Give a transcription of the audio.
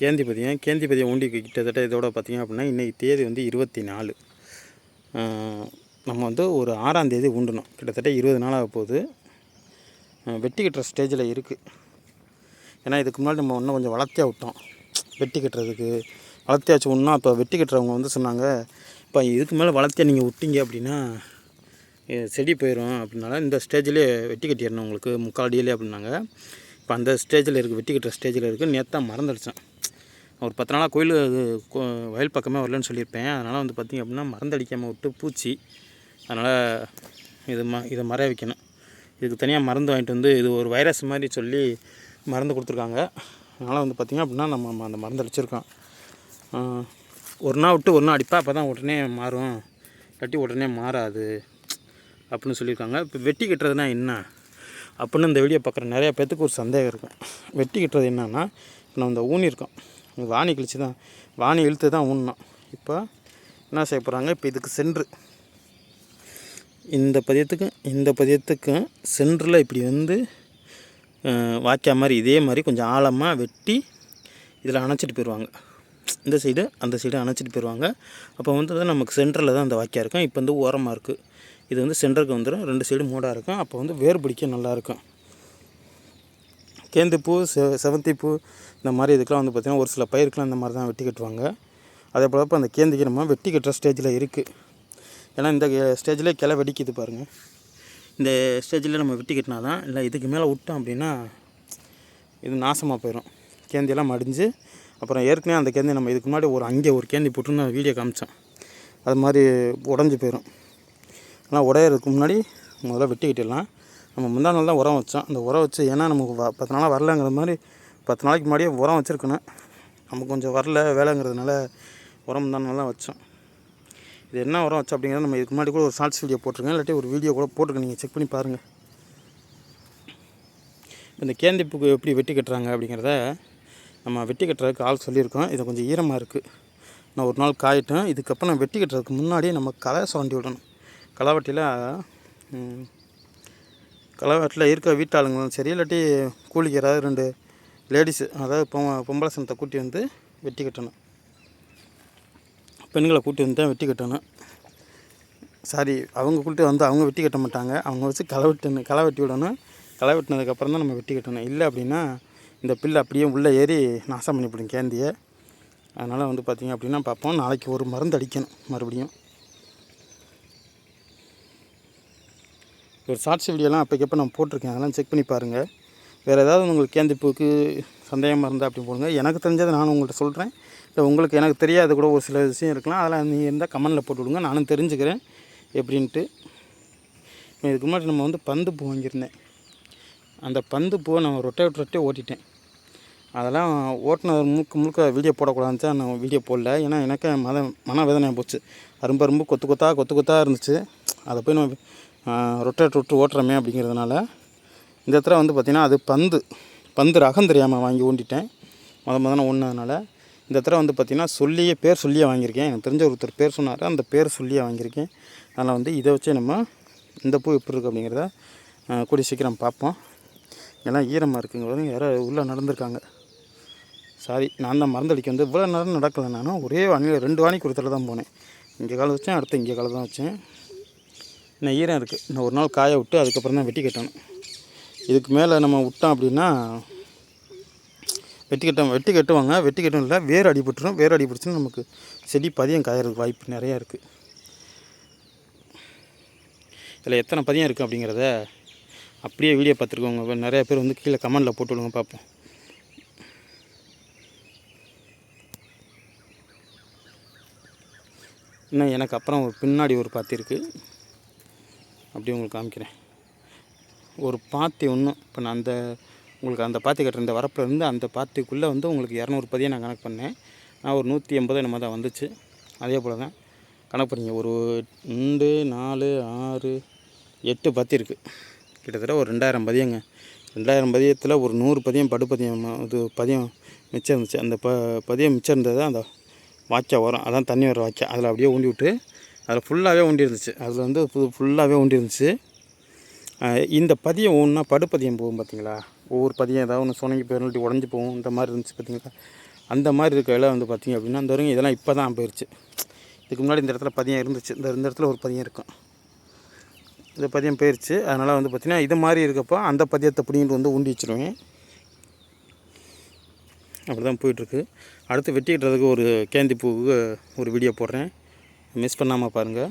கேந்தி பதியம் கேந்தி பதியம் ஊண்டி கிட்டத்தட்ட இதோட பார்த்தீங்க அப்படின்னா இன்றைக்கி தேதி வந்து இருபத்தி நாலு நம்ம வந்து ஒரு ஆறாம் தேதி ஊண்டணும். கிட்டத்தட்ட இருபது நாள் ஆக போகுது. வெட்டி கட்டுற ஸ்டேஜில் இருக்குது ஏன்னா இதுக்கு முன்னாடி நம்ம இன்னும் கொஞ்சம் வளர்த்தியாக விட்டோம். வெட்டி கட்டுறதுக்கு வளர்த்தியாச்சு ஒன்றா அப்போ வெட்டி கட்டுறவங்க வந்து சொன்னாங்க இப்போ இதுக்கு மேலே வளர்த்தியா நீங்கள் விட்டீங்க அப்படின்னா செடி போயிடும் அப்படின்னால இந்த ஸ்டேஜ்லேயே வெட்டி கட்டிடணும் உங்களுக்கு முக்கால் அடியிலே அப்படின்னாங்க. இப்போ அந்த ஸ்டேஜில் இருக்குது வெட்டி கட்டுற ஸ்டேஜில் இருக்குது நேற்று தான் மறந்துடுச்சேன். ஒரு பத்து நாளாக கோயில் கோ- வயல் பக்கமே வரலன்னு சொல்லியிருப்பேன். அதனால் வந்து பார்த்திங்க அப்படின்னா மருந்தடிக்காமல் விட்டு பூச்சி அதனால் இது ம இதை மறைய வைக்கணும். இதுக்கு தனியாக மருந்து வாங்கிட்டு வந்து இது ஒரு வைரஸ் மாதிரி சொல்லி மருந்து கொடுத்துருக்காங்க. அதனால் வந்து பார்த்திங்க அப்படின்னா நம்ம ம- அந்த மருந்து அடிச்சிருக்கோம். ஒரு நாள் விட்டு ஒரு நாள் அடிப்பா அப்போ தான் உடனே மாறும். இல்லாட்டி உடனே மாறாது அப்படின்னு சொல்லியிருக்காங்க. இப்போ வெட்டி கட்டுறதுனா என்ன? அப்படின்னு இந்த வீடியோ பார்க்குற நிறைய பேர்த்துக்கு ஒரு சந்தேகம் இருக்கும். வெட்டி கட்டுறது என்னென்னா இப்போ நம்ம இந்த ஊனி இருக்கோம். வாணி கழிச்சு தான் வாணி இழுத்து தான் ஊனணும் இப்போ என்ன செய்ய போகிறாங்க இப்போ இதுக்கு சென்று. இந்த பதியத்துக்கும் இந்த பதியத்துக்கும் சென்டரில் இப்படி வந்து வாக்கியா வாய்க்கா மாதிரி இதே மாதிரி கொஞ்சம் ஆழமாக வெட்டி இதில் அணைச்சிட்டு போயிடுவாங்க. இந்த சைடு அந்த சைடு அணைச்சிட்டு போயிடுவாங்க. அப்போ வந்து நமக்கு சென்டரில் தான் அந்த வாக்கியாக இருக்கும். இப்போ வந்து ஓரமாக இருக்குது இது வந்து சென்டருக்கு வந்துடும் ரெண்டு சைடு மூடாக இருக்கும். அப்போ வந்து வேர் பிடிக்க நல்லாயிருக்கும் கேந்து பூ செ செவந்தி பூ இந்த மாதிரி இதுக்கெலாம் வந்து பார்த்திங்கன்னா ஒரு சில பயிருக்கெலாம் இந்த மாதிரி தான் வெட்டி கட்டுவாங்க. அதே போல் இப்போ அந்த கேந்திக்கு நம்ம வெட்டி கட்டுற ஸ்டேஜில் இருக்குது ஏன்னா இந்த ஸ்டேஜில் கிளை வெடிக்குது பாருங்கள் இந்த ஸ்டேஜில் நம்ம வெட்டி கட்டினா தான் இல்லை இதுக்கு மேலே விட்டோம் அப்படின்னா இது நாசமாக போயிடும் கேந்தியெல்லாம் மடிஞ்சு அப்புறம் ஏற்கனவே அந்த கேந்தி நம்ம இதுக்கு முன்னாடி ஒரு அங்கே ஒரு கேந்தி போட்டு நான் வீடியோ காமிச்சேன். அது மாதிரி உடஞ்சி போயிடும் ஆனால் உடையிறதுக்கு முன்னாடி முதல்ல வெட்டி கட்டிடலாம். நம்ம முந்தா நாள் தான் உரம் வச்சோம். அந்த உரம் வச்சு ஏன்னா நமக்கு வ- பத்து நாளாக வரலங்கிற மாதிரி பத்து நாளைக்கு முன்னாடியே உரம் வச்சுருக்கணும். நமக்கு கொஞ்சம் வரல வேலைங்கிறதுனால உரம் முந்தா நாள் தான் வச்சோம். இது என்ன உரம் வச்சோம் அப்படிங்கிறத நம்ம இதுக்கு முன்னாடி கூட ஒரு ஷார்ட்ஸ் வீடியோ போட்டிருக்கேன். இல்லாட்டி ஒரு வீடியோ கூட போட்டிருக்கேன். நீங்கள் செக் பண்ணி பாருங்கள் இந்த கேந்தி பூக்கு எப்படி வெட்டி கட்டுறாங்க அப்படிங்கிறத நம்ம வெட்டி கட்டுறதுக்கு ஆள் சொல்லியிருக்கோம். இது கொஞ்சம் ஈரமாக இருக்குது நான் ஒரு நாள் காயிட்டேன் இதுக்கப்புறம் நான் வெட்டி கட்டுறதுக்கு முன்னாடியே நம்ம களை சுரண்டி விடணும். களை வெட்டியில் களவாட்டில் இருக்க வீட்டாளுங்களும் சரி இல்லாட்டி கூலிக்கு யாராவது ரெண்டு லேடிஸு அதாவது பொ- பொம்பளை சனத்தை கூட்டி வந்து வெட்டி கட்டணும். பெண்களை கூட்டி வந்து தான் வெட்டி கட்டணும். சாரி அவங்க கூட்டி வந்து அவங்க வெட்டி கட்ட மாட்டாங்க. அவங்க வச்சு களை வெட்டணும் களை வெட்டி விடணும். களை வெட்டினதுக்கப்புறம் தான் நம்ம வெட்டி கட்டணும். இல்லை அப்படின்னா இந்த பில்லு அப்படியே உள்ளே ஏறி நாசம் பண்ணிவிடும் கேந்தியை. அதனால் வந்து பார்த்திங்க அப்படின்னா பார்ப்போம். நாளைக்கு ஒரு மருந்து அடிக்கணும் மறுபடியும். ஒரு ஷார்ட்ஸ் வீடியோலாம் அப்போக்கப்போ நான் போட்டிருக்கேன் அதெல்லாம் செக் பண்ணி பாருங்கள் வேறு ஏதாவது உங்களுக்கு கேந்தி பூக்கு சந்தேகமாக இருந்தால் அப்படி போடுங்க. எனக்கு தெரிஞ்சதை நான் உங்கள்கிட்ட சொல்கிறேன் இல்லை உங்களுக்கு எனக்கு தெரியாத கூட ஒரு சில விஷயம் இருக்கலாம். அதெல்லாம் நீங்கள் இருந்தால் கமெண்டில் போட்டு விடுங்க. நானும் தெரிஞ்சுக்கிறேன். எப்படின்ட்டு. இதுக்கு முன்னாடி நம்ம வந்து பந்து பூ வாங்கியிருந்தேன். அந்த பந்து பூவை நான் ரொட்டை ரொட்டே ஓட்டிட்டேன். அதெல்லாம் ஓட்டினது முழுக்க முழுக்க வீடியோ போடக்கூடாதுன்னு நான் வீடியோ போடல. ஏன்னா எனக்கு மத மனவேதனையாக போச்சு. அரும்பு அரும்பு கொத்து கொத்தாக கொத்து கொத்தாக இருந்துச்சு. அதை போய் நம்ம ரொட்டேட் விட்டு ஓட்டுறமே அப்படிங்கிறதுனால இந்த இடத்துல வந்து பார்த்திங்கன்னா அது பந்து பந்து ரகம் தெரியாமல் வாங்கி ஊண்டிட்டேன். முத முதல்ல ஒன்றதுனால இந்த இடத்துல வந்து பார்த்திங்கன்னா சொல்லியே பேர் சொல்லியே வாங்கியிருக்கேன். எனக்கு தெரிஞ்ச ஒருத்தர் பேர் சொன்னார் அந்த பேர் சொல்லியே வாங்கியிருக்கேன். அதனால் வந்து இதை வச்சே நம்ம இந்த பூ எப்படி இருக்குது அப்படிங்கிறத கூடி சீக்கிரம் பார்ப்போம். எல்லாம் ஈரமாக இருக்குங்கிறது யாரோ உள்ளே நடந்திருக்காங்க. சாரி நான் தான் மருந்தடிக்க வந்து இவ்வளோ நேரம் நடக்கலை. நானும் ஒரே வானிலை ரெண்டு வாணிக்கு ஒரு தடவை தான் போனேன். இங்கே காலை வச்சேன் அடுத்து இங்கே காலை தான் வச்சேன். இன்னும் ஈரம் இருக்குது இன்னும் ஒரு நாள் காய விட்டு அதுக்கப்புறம் தான் வெட்டி கட்டணும். இதுக்கு மேலே நம்ம விட்டோம் அப்படின்னா வெட்டி கட்ட வெட்டி கட்டுவாங்க. வெட்டி கட்டணும் இல்லை வேர் அடிபட்டுரும். வேர் அடிபட்டுச்சுன்னா நமக்கு செடி பதியம் காயறதுக்கு வாய்ப்பு நிறையா இருக்குது இதில் எத்தனை பதியம் இருக்குது அப்படிங்கிறத அப்படியே வீடியோ பார்த்துருக்கோங்க. நிறையா பேர் வந்து கீழே கமெண்டில் போட்டு விடுங்க பார்ப்போம். இன்னும் எனக்கு அப்புறம் ஒரு பின்னாடி ஒரு பாத்தி இருக்குது அப்படியே உங்களுக்கு காமிக்கிறேன். ஒரு பாத்தி ஒன்றும் இப்போ நான் அந்த உங்களுக்கு அந்த பாத்தி கட்டுற இந்த வரப்பில் இருந்து அந்த பாத்திக்குள்ளே வந்து உங்களுக்கு இரநூறு பதியை நான் கணக்கு பண்ணேன். நான் ஒரு நூற்றி எண்பது என்னமோ தான் வந்துச்சு. அதே போல் தான் கணக்கு பண்ணிங்க. ஒரு ரெண்டு நாலு ஆறு எட்டு பாத்தி இருக்குது கிட்டத்தட்ட ஒரு ரெண்டாயிரம் பதியங்க. ரெண்டாயிரம் பதியத்தில் ஒரு நூறு பதியம் படுப்பதியம் இது பதியம் மிச்சம் இருந்துச்சு. அந்த ப பதியம் மிச்சம் இருந்தது அந்த வாய்க்கா வரும். அதான் தண்ணி வர வாய்க்கா. அதில் அப்படியே ஊண்டி விட்டு அதில் ஃபுல்லாகவே உண்டி இருந்துச்சு அதில் வந்து புது ஃபுல்லாகவே உண்டி இருந்துச்சு இந்த பதியம் ஒன்றுனா படுப்பதியம் போகும் பார்த்தீங்களா? ஒவ்வொரு பதியம் ஏதாவது ஒன்று சுணங்கி போயிடும் உடஞ்சி போகும் இந்த மாதிரி இருந்துச்சு பார்த்தீங்களா? அந்த மாதிரி இருக்க வந்து பார்த்திங்க அப்படின்னா இந்த வரைக்கும் இதெல்லாம் இப்போ தான் போயிடுச்சு இதுக்கு முன்னாடி இந்த இடத்துல பதியம் இருந்துச்சு. இந்த இந்த இடத்துல ஒரு பதியம் இருக்கும். இந்த பதியம் போயிடுச்சு அதனால் வந்து பார்த்திங்கன்னா இது மாதிரி இருக்கப்போ அந்த பதியத்தை பிடிங்கிட்டு வந்து உண்டி வச்சிருவேன். அப்படி தான் போயிட்டுருக்கு. அடுத்து வெட்டிக்கிட்டுறதுக்கு ஒரு கேந்தி பூவுக்கு ஒரு வீடியோ போடுறேன். மிஸ் பண்ணாமல் பாருங்கள்